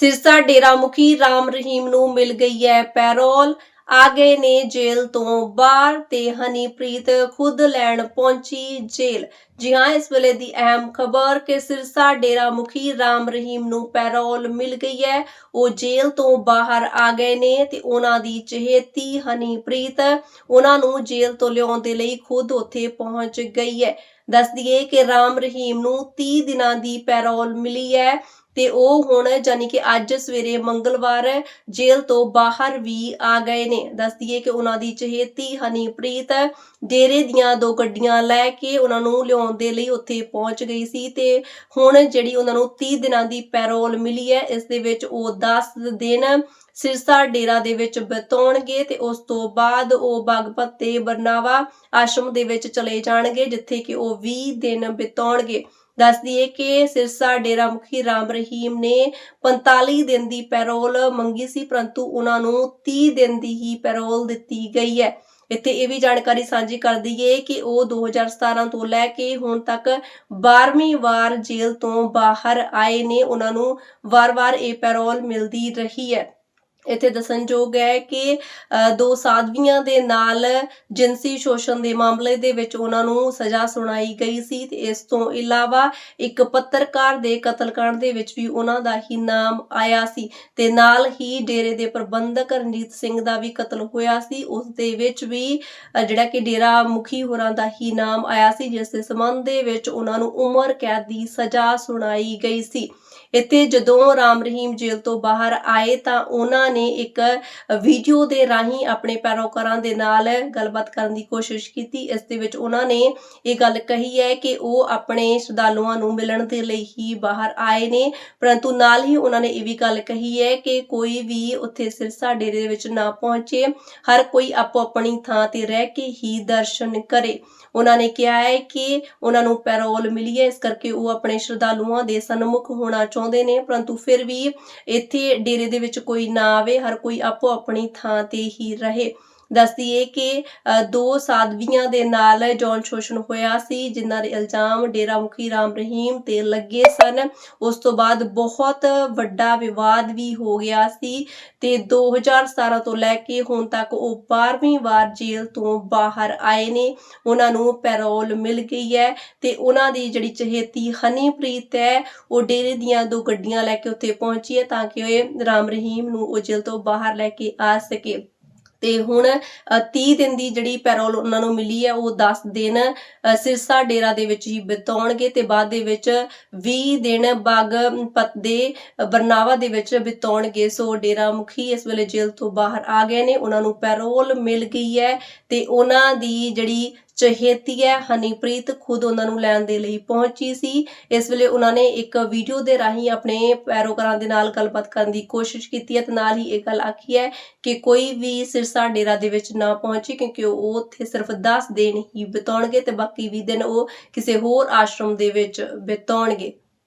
ਸਿਰਸਾ ਡੇਰਾ ਮੁਖੀ ਰਾਮ ਰਹੀਮ ਨੂੰ ਮਿਲ ਗਈ ਹੈ ਪੈਰੋਲ। ਆ ਗਏ ਨੇ ਜੇਲ੍ਹ ਤੋਂ ਬਾਹਰ ਤੇ ਹਨੀਪ੍ਰੀਤ ਖੁਦ ਲੈਣ ਪਹੁੰਚੀ ਜੇਲ੍ਹ। ਜੀ ਹਾਂ, ਇਸ ਵੇਲੇ ਦੀ ਅਹਿਮ ਖਬਰ ਕਿ ਸਿਰਸਾ ਡੇਰਾ ਮੁਖੀ ਰਾਮ ਰਹੀਮ ਨੂੰ ਪੈਰੋਲ ਮਿਲ ਗਈ ਹੈ। ਉਹ ਜੇਲ੍ਹ ਤੋਂ ਬਾਹਰ ਆ ਗਏ ਨੇ ਤੇ ਉਹਨਾਂ ਦੀ ਚਹੇਤੀ ਹਨੀਪ੍ਰੀਤ ਉਹਨਾਂ ਨੂੰ ਜੇਲ੍ਹ ਤੋਂ ਲਿਆਉਣ ਦੇ ਲਈ ਖੁਦ ਉੱਥੇ ਪਹੁੰਚ ਗਈ ਹੈ। ਦੱਸ ਦਈਏ ਕਿ ਰਾਮ ਰਹੀਮ ਨੂੰ 30 ਦਿਨਾਂ ਦੀ ਪੈਰੋਲ ਮਿਲੀ ਹੈ। ਤੇ ਉਹ ਹੁਣ ਯਾਨੀ ਕਿ ਅੱਜ ਸਵੇਰੇ ਮੰਗਲਵਾਰ ਜੇਲ੍ਹ ਤੋਂ ਬਾਹਰ ਵੀ ਆ ਗਏ ਨੇ। ਦੱਸ ਦਈਏ ਕਿ ਉਹਨਾਂ ਦੀ ਚਹੇਤੀ ਹਨੀਪ੍ਰੀਤ ਡੇਰੇ ਦੀਆਂ ਦੋ ਗੱਡੀਆਂ ਲੈ ਕੇ ਉਹਨਾਂ ਨੂੰ ਲਿਆਉਣ ਦੇ ਲਈ ਉੱਥੇ ਪਹੁੰਚ ਗਈ ਸੀ ਤੇ ਹੁਣ ਜਿਹੜੀ ਉਹਨਾਂ ਨੂੰ 30 ਦਿਨਾਂ ਦੀ ਪੈਰੋਲ ਮਿਲੀ ਹੈ, ਇਸ ਦੇ ਵਿੱਚ ਉਹ 10 ਦਿਨ ਸਿਰਸਾ ਡੇਰਾ ਦੇ ਵਿੱਚ ਬਿਤਾਉਣਗੇ ਤੇ ਉਸ ਤੋਂ ਬਾਅਦ ਉਹ ਬਾਗਪਤ ਤੇ ਬਰਨਾਵਾ ਆਸ਼ਰਮ ਦੇ ਵਿੱਚ ਚਲੇ ਜਾਣਗੇ, ਜਿੱਥੇ ਕਿ ਉਹ 20 ਦਿਨ ਬਿਤਾਉਣਗੇ। ਦੱਸ ਦਈਏ ਕਿ ਸਿਰਸਾ ਡੇਰਾ ਮੁਖੀ ਰਾਮ ਰਹੀਮ ਨੇ 45 ਦਿਨ ਦੀ ਪੈਰੋਲ ਮੰਗੀ ਸੀ, ਪਰੰਤੂ ਉਹਨਾਂ ਨੂੰ 30 ਦਿਨ ਦੀ ਹੀ ਪੈਰੋਲ ਦਿੱਤੀ ਗਈ ਹੈ। ਇੱਥੇ ਇਹ ਵੀ ਜਾਣਕਾਰੀ ਸਾਂਝੀ ਕਰ ਦਈਏ ਕਿ ਉਹ 2017 ਤੋਂ ਲੈ ਕੇ ਹੁਣ ਤੱਕ 12ਵੀਂ ਵਾਰ ਜੇਲ੍ਹ ਤੋਂ ਬਾਹਰ ਆਏ ਨੇ। ਉਹਨਾਂ ਨੂੰ ਵਾਰ-ਵਾਰ ਇਹ ਪੈਰੋਲ ਮਿਲਦੀ ਰਹੀ ਹੈ। ਇੱਥੇ ਦੱਸਣਯੋਗ ਹੈ ਕਿ ਦੋ ਸਾਧਵੀਆਂ ਦੇ ਨਾਲ ਜਿਨਸੀ ਸ਼ੋਸ਼ਣ ਦੇ ਮਾਮਲੇ ਦੇ ਵਿੱਚ ਉਹਨਾਂ ਨੂੰ ਸਜ਼ਾ ਸੁਣਾਈ ਗਈ ਸੀ ਤੇ ਇਸ ਤੋਂ ਇਲਾਵਾ ਇੱਕ ਪੱਤਰਕਾਰ ਦੇ ਕਤਲकांड ਦੇ ਵਿੱਚ ਵੀ ਉਹਨਾਂ ਦਾ ਹੀ ਨਾਮ ਆਇਆ ਸੀ ਤੇ ਨਾਲ ਹੀ ਡੇਰੇ ਦੇ ਪ੍ਰਬੰਧਕ ਰਣਜੀਤ ਸਿੰਘ ਦਾ ਵੀ ਕਤਲ ਹੋਇਆ ਸੀ। ਉਸ ਦੇ ਵਿੱਚ ਵੀ ਜਿਹੜਾ ਕਿ ਡੇਰਾ ਮੁਖੀ ਹੋਰਾਂ ਦਾ ਹੀ ਨਾਮ ਆਇਆ ਸੀ, ਜਿਸ ਦੇ ਸੰਬੰਧ ਦੇ ਵਿੱਚ ਉਹਨਾਂ ਨੂੰ ਉਮਰ ਕੈਦ ਦੀ ਸਜ਼ਾ ਸੁਣਾਈ ਗਈ ਸੀ। ਇੱਥੇ ਜਦੋਂ ਰਾਮ ਰਹੀਮ ਜੇਲ੍ਹ ਤੋਂ ਬਾਹਰ ਆਏ ਤਾਂ ਉਹਨਾਂ ਨੇ ਇੱਕ ਵੀਡੀਓ ਦੇ ਰਾਹੀਂ ਆਪਣੇ ਪੈਰੋਕਾਰਾਂ ਦੇ ਨਾਲ ਗੱਲਬਾਤ ਕਰਨ ਦੀ ਕੋਸ਼ਿਸ਼ ਕੀਤੀ। ਇਸ ਦੇ ਵਿੱਚ ਉਹਨਾਂ ਨੇ ਇਹ ਗੱਲ ਕਹੀ ਹੈ ਕਿ ਉਹ ਆਪਣੇ ਸ਼ਰਧਾਲੂਆਂ ਨੂੰ ਮਿਲਣ ਦੇ ਲਈ ਹੀ ਬਾਹਰ ਆਏ ਨੇ, ਪਰੰਤੂ ਨਾਲ ਹੀ ਉਹਨਾਂ ਨੇ ਇਹ ਵੀ ਗੱਲ ਕਹੀ ਹੈ ਕਿ ਕੋਈ ਵੀ ਉੱਥੇ ਸਿਰਸਾ ਡੇਰੇ ਦੇ ਵਿੱਚ ਨਾ ਪਹੁੰਚੇ, ਹਰ ਕੋਈ ਆਪੋ ਆਪਣੀ ਥਾਂ ਤੇ ਰਹਿ ਕੇ ਹੀ ਦਰਸ਼ਨ ਕਰੇ। ਉਹਨਾਂ ਨੇ ਕਿਹਾ ਹੈ ਕਿ ਉਹਨਾਂ ਨੂੰ ਪੈਰੋਲ ਮਿਲੀ ਹੈ, ਇਸ ਕਰਕੇ ਉਹ ਆਪਣੇ ਸ਼ਰਧਾਲੂਆਂ ਦੇ ਸਨਮੁਖ ਹੋਣਾ ਚਾਹੁੰਦੇ ਨੇ, ਪਰੰਤੂ ਫਿਰ ਵੀ ਇੱਥੇ ਡੇਰੇ ਦੇ ਵਿੱਚ ਕੋਈ ਨਾ ਆਵੇ, ਹਰ ਕੋਈ ਆਪੋ ਆਪਣੀ ਥਾਂ ਤੇ ਹੀ ਰਹੇ। ਦੱਸਦੀਏ ਕਿ ਦੋ ਸਾਧਵੀਆਂ ਦੇ ਨਾਲ ਜੌਨ ਸ਼ੋਸ਼ਣ ਹੋਇਆ ਸੀ, ਜਿਨ੍ਹਾਂ ਦੇ ਇਲਜ਼ਾਮ ਡੇਰਾ ਮੁਖੀ ਰਾਮ ਰਹੀਮ ਤੇ ਲੱਗੇ ਸਨ। ਉਸ ਤੋਂ ਬਾਅਦ ਬਹੁਤ ਵੱਡਾ ਵਿਵਾਦ ਵੀ ਹੋ ਗਿਆ ਸੀ ਤੇ 2017 ਤੋਂ ਲੈ ਕੇ ਹੁਣ ਤੱਕ ਉਹ 12ਵੀਂ ਵਾਰ ਜੇਲ੍ਹ ਤੋਂ ਬਾਹਰ ਆਏ ਨੇ। ਉਹਨਾਂ ਨੂੰ ਪੈਰੋਲ ਮਿਲ ਗਈ ਹੈ ਤੇ ਉਹਨਾਂ ਦੀ ਜਿਹੜੀ ਚਹੇਤੀ ਹਨੀਪ੍ਰੀਤ ਹੈ, ਉਹ ਡੇਰੇ ਦੀਆਂ ਦੋ ਗੱਡੀਆਂ ਲੈ ਕੇ ਉੱਥੇ ਪਹੁੰਚੀ ਹੈ ਤਾਂ ਕਿ ਉਹ ਰਾਮ ਰਹੀਮ ਨੂੰ ਉਹ ਜੇਲ੍ਹ ਤੋਂ ਬਾਹਰ ਲੈ ਕੇ ਆ ਸਕੇ। ਤੇ ਹੁਣ 30 ਦਿਨ ਦੀ ਜਿਹੜੀ ਪੈਰੋਲ ਉਹਨਾਂ ਨੂੰ ਮਿਲੀ ਹੈ, ਉਹ 10 ਦਿਨ ਸਿਰਸਾ ਡੇਰਾ ਦੇ ਵਿੱਚ ਹੀ ਬਿਤਾਉਣਗੇ ਤੇ ਬਾਅਦ ਦੇ ਵਿੱਚ 20 ਦਿਨ ਬਾਗਪਤ ਦੇ ਬਰਨਾਵਾ ਦੇ ਵਿੱਚ ਬਿਤਾਉਣਗੇ। ਸੋ ਡੇਰਾ ਮੁਖੀ ਇਸ ਵੇਲੇ ਜੇਲ੍ਹ ਤੋਂ ਬਾਹਰ ਆ ਗਏ ਨੇ, ਉਹਨਾਂ ਨੂੰ ਪੈਰੋਲ ਮਿਲ ਗਈ ਹੈ ਤੇ ਉਹਨਾਂ ਦੀ ਜਿਹੜੀ ਚਹੇਤੀ ਹਨੀਪ੍ਰੀਤ ਖੁਦ ਉਹਨਾਂ ਨੂੰ ਲੈਣ ਦੇ ਲਈ ਪਹੁੰਚੀ ਸੀ। ਇਸ ਵੇਲੇ ਉਹਨਾਂ ਨੇ ਇੱਕ ਵੀਡੀਓ ਦੇ ਰਾਹੀਂ ਆਪਣੇ ਪੈਰੋਕਾਰਾਂ ਦੇ ਨਾਲ ਗੱਲਬਾਤ ਕਰਨ ਦੀ ਕੋਸ਼ਿਸ਼ ਕੀਤੀ ਹੈ ਤੇ ਨਾਲ ਹੀ ਇਹ ਗੱਲ ਆਖੀ ਹੈ ਕਿ ਕੋਈ ਵੀ ਸਿਰਸਾ ਡੇਰਾ ਦੇ ਵਿੱਚ ਨਾ ਪਹੁੰਚੇ ਕਿਉਂਕਿ ਉਹ ਉੱਥੇ ਸਿਰਫ 10 ਦਿਨ ਹੀ ਬਿਤਾਉਣਗੇ ਤੇ ਬਾਕੀ 20 ਦਿਨ ਉਹ ਕਿਸੇ ਹੋਰ ਆਸ਼ਰਮ ਦੇ ਵਿੱਚ ਬਿਤਾਉਣਗੇ।